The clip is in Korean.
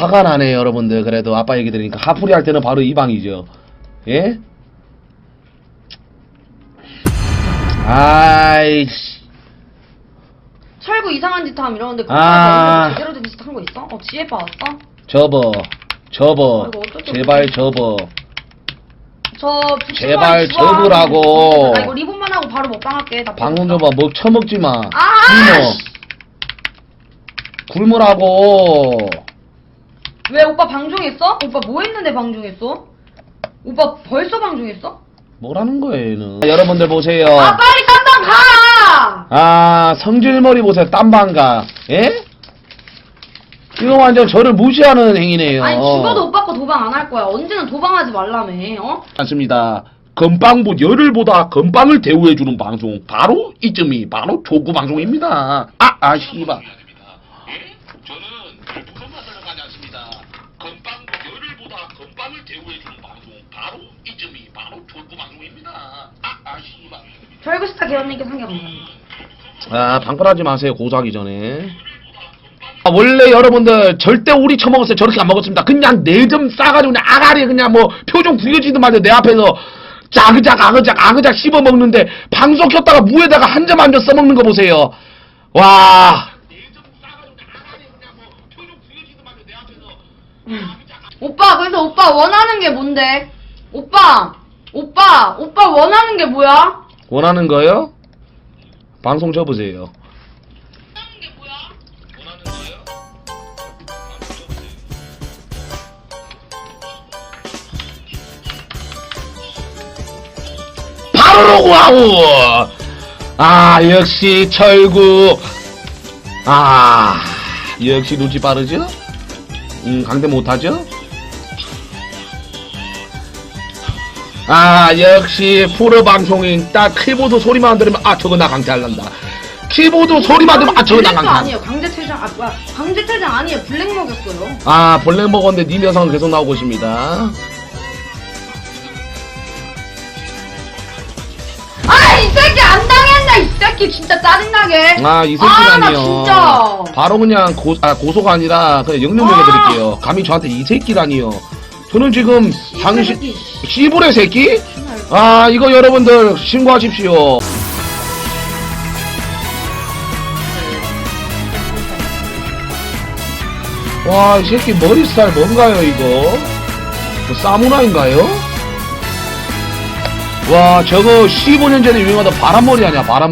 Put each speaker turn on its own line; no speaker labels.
화가 나네 여러분들 그래도 아빠 얘기 들으니까 하풀이 할 때는 바로 이 방이죠 예? 아이씨
철구 이상한 짓 함 이러는데 그거
아.
아... 제대로 된 짓 한 거 있어? 어 지혜 봐왔어?
접어 접어
아이고, 수
제발. 접어
저
제발. 접으라고.
나 이거 리본만 하고 바로 먹방할게 나 배고프다.
접어 뭐 처먹지 마
아!
굶어 굶으라고
왜 오빠 방종했어? 오빠 뭐 했는데 방종했어? 오빠 벌써 방종했어?
뭐라는 거예요 얘는 여러분들 보세요
아 빨리 딴방 가!
아 성질머리 보세요 땀방가 예? 이거 완전 저를 무시하는 행위네요
아니 죽어도 오빠 거 도방 안 할 거야 언제는 도방하지 말라며 어?
맞습니다 건빵보 열흘보다 건빵을 대우해주는 방송 바로 이쯤이 바로 조구 방송입니다 아 아 씨발 저는 부산만 들어가지 않습니다 건빵 열흘보다 건빵을 대우해주는 방송 바로 바로 조구 방송입니다 아 아 씨발
철구스타 개언니께 감사합니다
아, 방풀하지 마세요. 고소하기 전에. 아, 원래 여러분들 절대 우리 처먹었어요. 저렇게 안 먹었습니다. 그냥 네점 싸가지고 그냥 아가리 그냥 뭐 표정 구겨지든 말든 내 앞에서 자그작 아그작 아그작 씹어 먹는데 방송 켰다가 무에다가 한 점 한 점 써먹는 거 보세요. 와.
오빠 그래서 오빠 원하는 게 뭔데? 오빠 오빠 오빠 원하는 게 뭐야?
원하는 거요? 방송 접으세요. 바로 와우! 아, 역시 철구. 아, 역시 눈치 빠르죠? 음, 강대 못하죠? 아, 역시 프로 방송인 딱 키보드 소리만 들으면 아, 저거 나 강퇴할란다. 키보드 소리만 들으면 아, 저거 나
블랙도
강퇴.
아니에요 강제 퇴장 아 뭐야 강제 퇴장 아니에요 블랙 먹였어요
아, 블랙 먹었는데 님 영상은 계속 나오고 있습니다.
아 이 새끼 안 당했나 이 새끼 진짜 짜증나게
아, 이
아, 나
새끼라니요.
진짜
바로 그냥 고, 아, 고소가 아니라 그냥 영능
아.
먹여드릴게요. 감히 저한테 이 새끼라니요. 저는 지금 당신. 시부레 새끼? 아, 이거 여러분들 신고하십시오. 와, 이 새끼 머리 스타일 뭔가요, 이거? 뭐 사무라인가요? 와, 저거 15년 전에 유행하던 바람머리 아니야, 바람